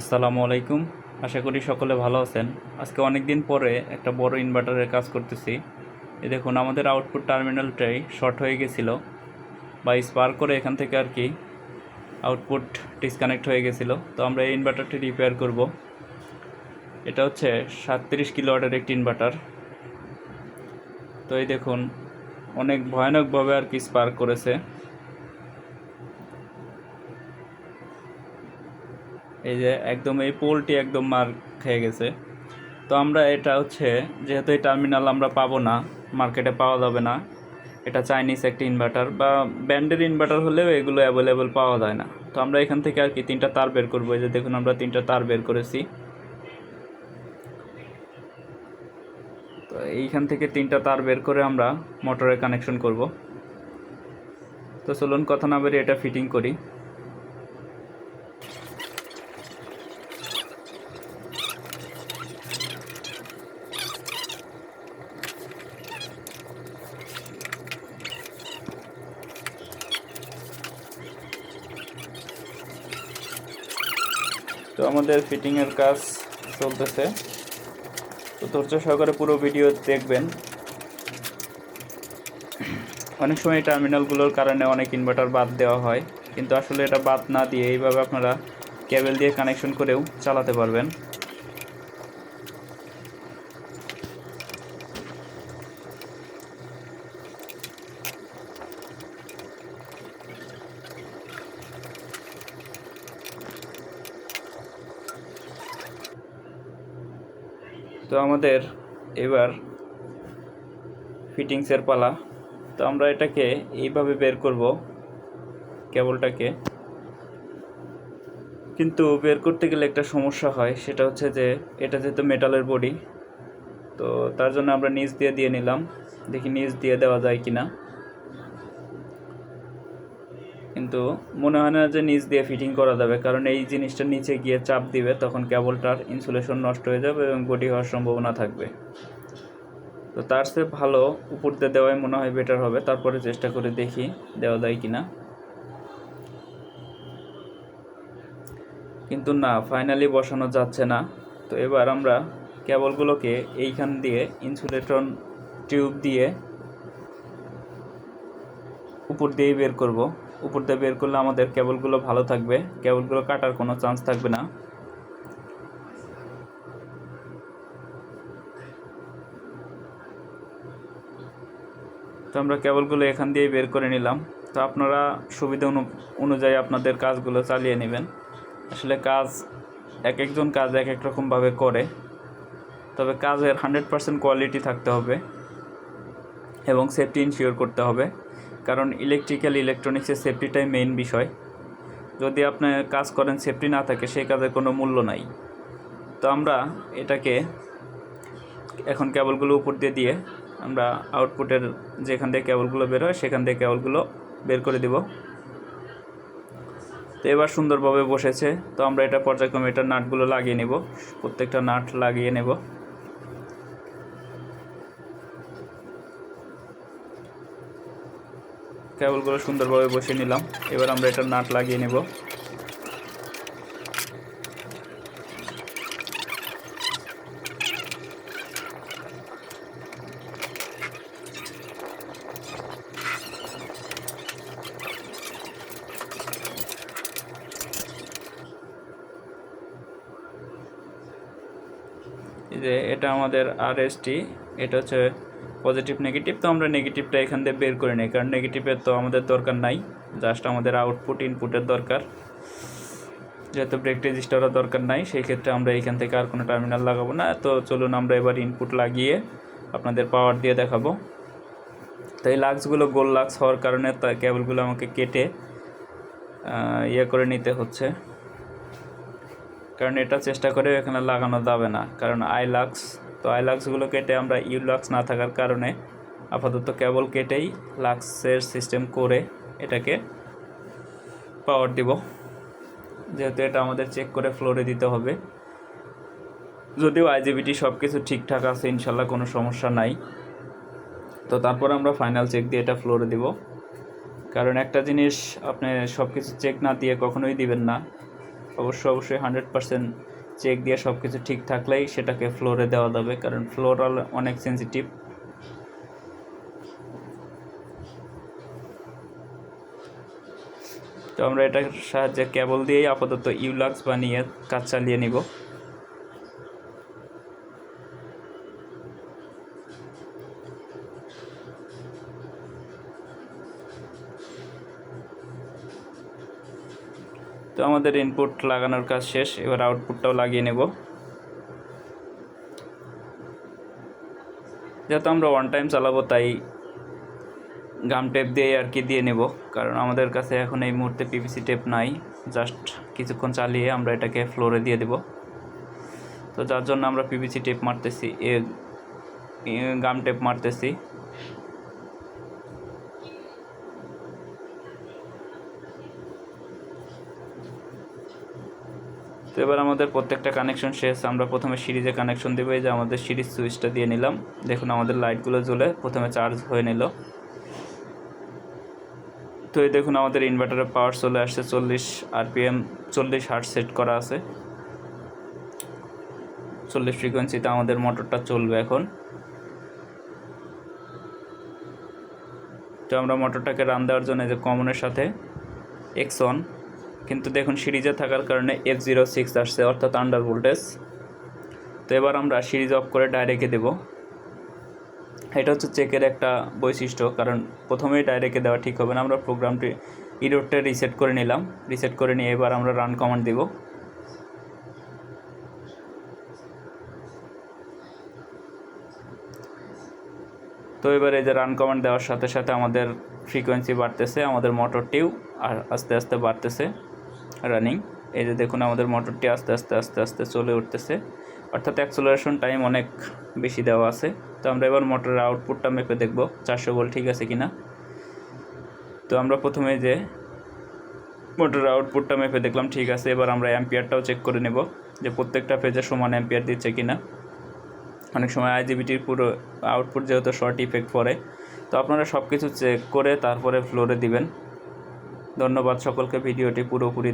আসসালামু আলাইকুম। আশা করি সকলে ভালো আছেন। আজকে অনেক দিন পরে একটা বড় ইনভার্টারের কাজ করতেছি। এই দেখুন, আমাদের আউটপুট টার্মিনালটাই শর্ট হয়ে গেছিল বা স্পার করে এখান থেকে আর কি আউটপুট ডিসকানেক্ট হয়ে গেছিল। তো আমরা এই ইনভার্টারটি রিপেয়ার করব। এটা হচ্ছে সাতত্রিশ কিলোওয়াটের একটি ইনভার্টার তো এই দেখুন, অনেক ভয়ানকভাবে আর কি স্পার্ক করেছে। এই যে একদম এই পোলটি একদম মার খেয়ে গেছে। তো আমরা এটা হচ্ছে, যেহেতু এই টার্মিনাল আমরা পাবো না, মার্কেটে পাওয়া যাবে না। এটা চাইনিজ একটি ইনভার্টার বা ব্যান্ডের ইনভার্টার হলেও এগুলো অ্যাভেলেবেল পাওয়া যায় না। তো আমরা এখান থেকে আর কি তিনটা তার বের করব। এই যে দেখুন, আমরা তিনটা তার বের করেছি। তো এইখান থেকে তিনটা তার বের করে আমরা মোটরে কানেকশন করব। তো চলুন, কথা না বেরিয়ে এটা ফিটিং করি। তো আমাদের ফিটিংয়ের কাজ চলতেছে। তো ধৈর্য সহকারে পুরো ভিডিও দেখবেন। অনেক সময় টার্মিনালগুলোর কারণে অনেক ইনভার্টার বাদ দেওয়া হয়। কিন্তু আসলে এটা বাদ না দিয়ে এইভাবে আপনারা কেবল দিয়ে কানেকশন করেও চালাতে পারবেন। তো আমাদের এবার ফিটিংসের পালা। তো আমরা এটাকে এইভাবে বের করব, কেবলটাকে। কিন্তু বের করতে গেলে একটা সমস্যা হয়, সেটা হচ্ছে যে এটা যেহেতু মেটালের বডি, তো তার জন্য আমরা নিচ দিয়ে দিয়ে নিলাম। দেখি নিচ দিয়ে দেওয়া যায় কি না কিন্তু মনে হয় না যে নিচ দিয়ে ফিটিং করা যাবে, কারণ এই জিনিসটা নিচে গিয়ে চাপ দিবে, তখন কেবলটার ইনসুলেশন নষ্ট হয়ে যাবে এবং বডি হওয়ার সম্ভাবনা থাকবে। তো তার চেয়ে ভালো উপর দিয়ে দেওয়াই মনে হয় বেটার হবে, তারপরে চেষ্টা করে দেখি দেওয়া যায় কি না কিন্তু না ফাইনালি বসানো যাচ্ছে না। তো এবার আমরা কেবলগুলোকে এইখান দিয়ে ইনসুলেটন টিউব দিয়ে উপর দিয়েই বের করব। উপর দিয়ে বের করলে আমাদের কেবলগুলো ভালো থাকবে। কেবলগুলো কাটার কোনো চান্স থাকবে না। তো আমরা কেবলগুলো এখান দিয়েই বের করে নিলাম। তো আপনারা সুবিধা অনু, অনুযায়ী আপনাদের কাজগুলো চালিয়ে নেবেন। আসলে কাজ এক একজন কাজ এক এক রকমভাবে করে। তবে কাজের হান্ড্রেড পার্সেন্ট কোয়ালিটি থাকতে হবে এবং সেফটি ইনশিওর করতে হবে। কারণ ইলেকট্রিক্যাল ইলেকট্রনিক্সের সেফটিটাই মেইন বিষয়। যদি আপনি কাজ করেন সেফটি না থাকে, সেই কাজের কোনো মূল্য নাই। তো আমরা এটাকে এখন কেবলগুলো উপর দিয়ে দিয়ে আমরা আউটপুটের যেখান থেকে কেবলগুলো বের হয়, সেখান থেকে কেবলগুলো বের করে দিব। তো এবার সুন্দরভাবে বসেছে। তো আমরা এটা পর্যায়ক্রমে এটা নাটগুলো লাগিয়ে নেব। প্রত্যেকটা নাট লাগিয়ে নেব। কেবলগুলো সুন্দরভাবে বসিয়ে নিলাম। এবার আমরা এটা নাট লাগিয়ে নেব। যে এটা আমাদের আর এটা হচ্ছে পজিটিভ নেগেটিভ তো আমরা নেগেটিভটা এখান থেকে বের করে নিই, কারণ নেগেটিভের তো আমাদের দরকার নাই জাস্ট আমাদের আউটপুট ইনপুটের দরকার। যেহেতু ব্রেক রেজিস্টারও দরকার নাই, সেই ক্ষেত্রে আমরা এখান থেকে আর কোনো টার্মিনাল লাগাবো না। তো চলুন আমরা এবার ইনপুট লাগিয়ে আপনাদের পাওয়ার দিয়ে দেখাবো। তো এই লাক্সগুলো গোল লাক্স হওয়ার কারণে তা কেবলগুলো আমাকে কেটে ইয়ে করে নিতে হচ্ছে। কারণ এটা চেষ্টা করে এখানে লাগানো যাবে না, কারণ আইলাক্স তো আইলাক্সগুলো কেটে আমরা ইউলাক্স না থাকার কারণে আপাতত কেবল কেটেই লাক্সের সিস্টেম করে এটাকে পাওয়ার দিব। যেহেতু এটা আমাদের চেক করে ফ্লোরে দিতে হবে। যদিও আইজিবিটি সব কিছু ঠিকঠাক আছে, ইনশাল্লাহ কোনো সমস্যা নাই। তো তারপর আমরা ফাইনাল চেক দিয়ে এটা ফ্লোরে দিব। কারণ একটা জিনিস আপনি সব কিছু চেক না দিয়ে কখনোই দিবেন না। অবশ্যই অবশ্যই হান্ড্রেড পার্সেন্ট চেক দিয়ে সব কিছু ঠিক থাকলেই সেটাকে ফ্লোরে দেওয়া যাবে, কারণ ফ্লোরাল অনেক সেন্সিটিভ তো আমরা এটার সাহায্যে কেবল দিয়েই আপাতত ইউলাক্স বানিয়ে কাজ চালিয়ে নিব। তো আমাদের ইনপুট লাগানোর কাজ শেষ, এবার আউটপুটটাও লাগিয়ে নেব। যেহেতু আমরা ওয়ান টাইম চালাবো, তাই গাম টেপ দিয়ে আর কি দিয়ে নেব, কারণ আমাদের কাছে এখন এই মুহূর্তে পিভিসি টেপ নাই। জাস্ট কিছুক্ষণ চালিয়ে আমরা এটাকে ফ্লোরে দিয়ে দেব। তো যার জন্য আমরা পিভিসি টেপ মারতেছি, এ গাম টেপ মারতেছি। তো এবার আমাদের প্রত্যেকটা কানেকশন শেষ। আমরা প্রথমে সিরিজে কানেকশন দেবো, এই যে আমাদের সিরিজ সুইচটা দিয়ে নিলাম। দেখুন আমাদের লাইটগুলো জ্বলে প্রথমে চার্জ হয়ে নিল। তো এই দেখুন আমাদের ইনভার্টারের পাওয়ার চলে আসছে চল্লিশ আরপিএম চল্লিশ হার্ট সেট করা আছে। চল্লিশ ফ্রিকোয়েন্সিতে আমাদের মোটরটা চলবে এখন। তো আমরা মোটরটাকে রান দেওয়ার জন্য যে কমনের সাথে এক্সন কিন্তু দেখুন সিরিজে থাকার কারণে এফ জিরো সিক্স আসছে, অর্থাৎ আন্ডার ভোল্টেজ তো এবার আমরা সিরিজ অফ করে ডাইরেক্টে দেব। এটা হচ্ছে চেকের একটা বৈশিষ্ট্য, কারণ প্রথমেই ডাইরেক্টে দেওয়া ঠিক হবে না। আমরা প্রোগ্রামটি ইরোডটা রিসেট করে নিলাম। রিসেট করে নিয়ে এবার আমরা রান কমান্ড দেব। তো এবার এই যে রান কমান্ড দেওয়ার সাথে সাথে আমাদের ফ্রিকোয়েন্সি বাড়তেছে, আমাদের মোটরটিও আর আস্তে আস্তে বাড়তেছে। রানিং এই যে দেখুন, আমাদের মোটরটি আস্তে আস্তে আস্তে আস্তে চলে উঠতেছে। অর্থাৎ অ্যাক্সেলারেশন টাইম অনেক বেশি দেওয়া আছে। তো আমরা এবার মোটরের আউটপুটটা মেপে দেখব, চারশো ভোল্ট ঠিক আছে কিনা। তো আমরা প্রথমে যে মোটরের আউটপুটটা মেপে দেখলাম, ঠিক আছে। এবার আমরা অ্যাম্পিয়ারটাও চেক করে নেব যে প্রত্যেকটা পেজে সমান অ্যাম্পিয়ার দিচ্ছে কিনা। অনেক সময় আইজিবিটির পুরো আউটপুট যেহেতু শর্ট ইফেক্ট পড়ে। তো আপনারা সব কিছু চেক করে তারপরে ফ্লোরে দিবেন। ধন্যবাদ সকলকে, ভিডিওটি পুরোপুরি